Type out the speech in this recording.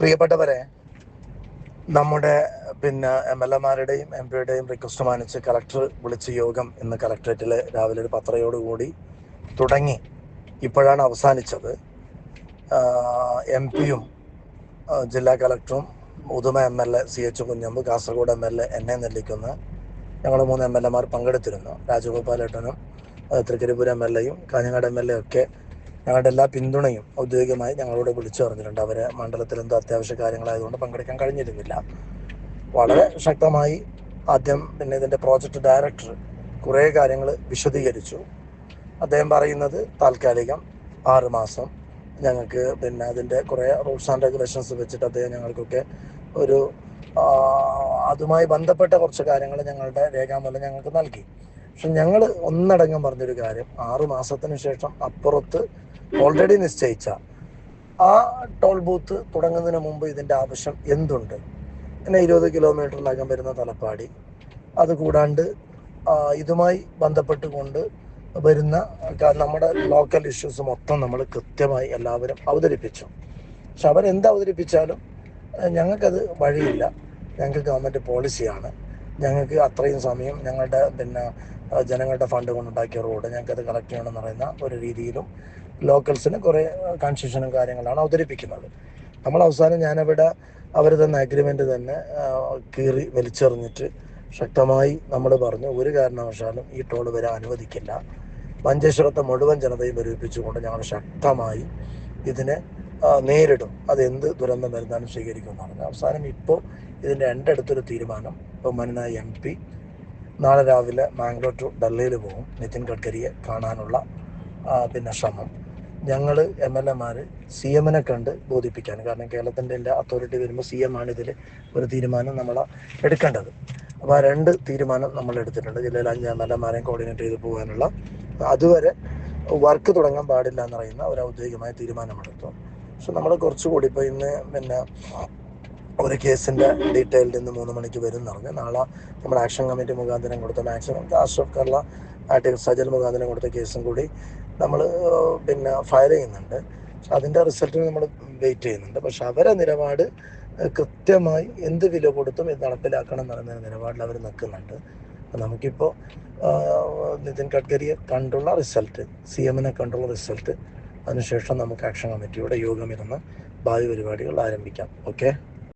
പ്രിയപ്പെട്ടവരെ നമ്മുടെ പിന്നെ എം എൽ എമാരുടെയും എം പിയുടെയും റിക്വസ്റ്റ് മാനിച്ച് കളക്ടർ വിളിച്ച യോഗം ഇന്ന് കളക്ടറേറ്റിൽ രാവിലെ ഒരു പത്രയോടുകൂടി തുടങ്ങി. ഇപ്പോഴാണ് അവസാനിച്ചത്. എം പിയും ജില്ലാ കളക്ടറും Uduma M L A C H Kunhambu Kasaragod M L A എന്നെ നെല്ലിക്കുന്ന ഞങ്ങൾ മൂന്ന് എം എൽ എമാർ പങ്കെടുത്തിരുന്നു. ഏഹ് തൃക്കരിപ്പൂർ എം എൽ എയും കാഞ്ഞങ്ങാട് എം എൽ എ ഒക്കെ ഞങ്ങളുടെ എല്ലാ പിന്തുണയും ഔദ്യോഗികമായി ഞങ്ങളോട് വിളിച്ചു പറഞ്ഞിട്ടുണ്ട്. അവരെ മണ്ഡലത്തിൽ എന്തോ അത്യാവശ്യ കാര്യങ്ങളായതുകൊണ്ട് പങ്കെടുക്കാൻ കഴിഞ്ഞിരുന്നില്ല. വളരെ ശക്തമായി ആദ്യം പിന്നെ ഇതിന്റെ പ്രോജക്റ്റ് ഡയറക്ടർ കുറേ കാര്യങ്ങൾ വിശദീകരിച്ചു. അദ്ദേഹം പറയുന്നത് താൽക്കാലികം ആറ് മാസം ഞങ്ങൾക്ക് പിന്നെ അതിന്റെ കുറേ റൂൾസ് ആൻഡ് റെഗുലേഷൻസ് വെച്ചിട്ട് അദ്ദേഹം ഞങ്ങൾക്കൊക്കെ ഒരു അതുമായി ബന്ധപ്പെട്ട കുറച്ച് കാര്യങ്ങൾ ഞങ്ങളുടെ രേഖാമൂലം ഞങ്ങൾക്ക് നൽകി. പക്ഷെ ഞങ്ങൾ ഒന്നടങ്കം പറഞ്ഞൊരു കാര്യം ആറു മാസത്തിന് ശേഷം അപ്പുറത്ത് ഓൾറെഡി നിശ്ചയിച്ച ആ ടോൾ ബൂത്ത് തുടങ്ങുന്നതിന് മുമ്പ് ഇതിന്റെ ആവശ്യം എന്തുണ്ട്? പിന്നെ ഇരുപത് കിലോമീറ്ററിനകം വരുന്ന തലപ്പാടി. അത് കൂടാണ്ട് ഇതുമായി ബന്ധപ്പെട്ടുകൊണ്ട് വരുന്ന നമ്മുടെ ലോക്കൽ ഇഷ്യൂസ് മൊത്തം നമ്മൾ കൃത്യമായി എല്ലാവരും അവതരിപ്പിച്ചു. പക്ഷെ അവരെന്ത് അവതരിപ്പിച്ചാലും ഞങ്ങൾക്കത് വഴിയില്ല. ഞങ്ങൾക്ക് ഗവൺമെന്റ് പോളിസിയാണ് ഞങ്ങൾക്ക് അത്രയും സമയം ഞങ്ങളുടെ പിന്നെ ജനങ്ങളുടെ ഫണ്ട് കൊണ്ടുണ്ടാക്കിയ റോഡ് ഞങ്ങൾക്കത് കളക്ട് ചെയ്യണമെന്ന് പറയുന്ന ഒരു രീതിയിലും ലോക്കൽസിന് കുറേ കൺസെഷനും കാര്യങ്ങളാണ് അവതരിപ്പിക്കുന്നത്. നമ്മൾ അവസാനം ഞാനവിടെ അവർ തന്ന അഗ്രിമെന്റ് തന്നെ കീറി വലിച്ചെറിഞ്ഞിട്ട് ശക്തമായി നമ്മൾ പറഞ്ഞു ഒരു കാരണവശാലും ഈ ടോൾ വരെ അനുവദിക്കില്ല. മഞ്ചേശ്വരത്തെ മുഴുവൻ ജനതയും വരുവിപ്പിച്ചുകൊണ്ട് ഞങ്ങൾ ശക്തമായി ഇതിനെ നേരിടും. അത് എന്ത് ദുരന്തം വരുന്നാലും സ്വീകരിക്കുമെന്ന് പറഞ്ഞു അവസാനം ഇപ്പോൾ ഇതിന്റെ രണ്ടടുത്തൊരു തീരുമാനം. ബഹുമാനായ എം പി നാളെ രാവിലെ മാംഗ്ലൂർ ടു ഡൽഹിയിൽ പോകും. നിതിൻ ഗഡ്കരിയെ കാണാനുള്ള പിന്നെ ശ്രമം. ഞങ്ങൾ എം എൽ എമാർ സി എമ്മിനെ കണ്ട് ബോധിപ്പിക്കാൻ കാരണം കേരളത്തിന്റെ എല്ലാ അതോറിറ്റി വരുമ്പോൾ സി എം ആണ് ഇതിൽ ഒരു തീരുമാനം നമ്മൾ എടുക്കേണ്ടത്. അപ്പോൾ ആ രണ്ട് തീരുമാനം നമ്മൾ എടുത്തിട്ടുണ്ട്. ജില്ലയിൽ അഞ്ച് എം എൽ എമാരെയും കോർഡിനേറ്റ് ചെയ്ത് പോകാനുള്ള. അതുവരെ വർക്ക് തുടങ്ങാൻ പാടില്ല എന്നറിയുന്ന ഒരു ഔദ്യോഗികമായ തീരുമാനമെടുത്തു. പക്ഷെ നമ്മൾ കുറച്ചുകൂടി ഇപ്പോൾ ഇന്ന് പിന്നെ ഒരു കേസിന്റെ ഡീറ്റെയിൽ നിന്ന് മൂന്ന് മണിക്ക് വരും എന്ന് പറഞ്ഞു നാളെ നമ്മുടെ ആക്ഷൻ കമ്മിറ്റി മുഖാന്തരം കൊടുത്ത മാക്സിമം അഷ്റഫ് കേരള ആയിട്ട് സജൽ മുഖാന്തരം കൊടുത്ത കേസും കൂടി നമ്മൾ പിന്നെ ഫയൽ ചെയ്യുന്നുണ്ട്. അതിന്റെ റിസൾട്ടിന് നമ്മൾ വെയിറ്റ് ചെയ്യുന്നുണ്ട്. പക്ഷെ അവരെ നിലപാട് കൃത്യമായി എന്ത് വില കൊടുത്തും ഇത് നടപ്പിലാക്കണം എന്ന് പറയുന്ന നിലപാടിൽ അവർ നിൽക്കുന്നുണ്ട്. നമുക്കിപ്പോൾ നിതിൻ ഗഡ്കരിയെ കണ്ടുള്ള റിസൾട്ട് സി എമ്മിനെ കണ്ടുള്ള റിസൾട്ട് അതിനുശേഷം നമുക്ക് ആക്ഷൻ കമ്മിറ്റിയുടെ യോഗം ഇരുന്ന് ഭാവി പരിപാടികൾ ആരംഭിക്കാം. ഓക്കെ?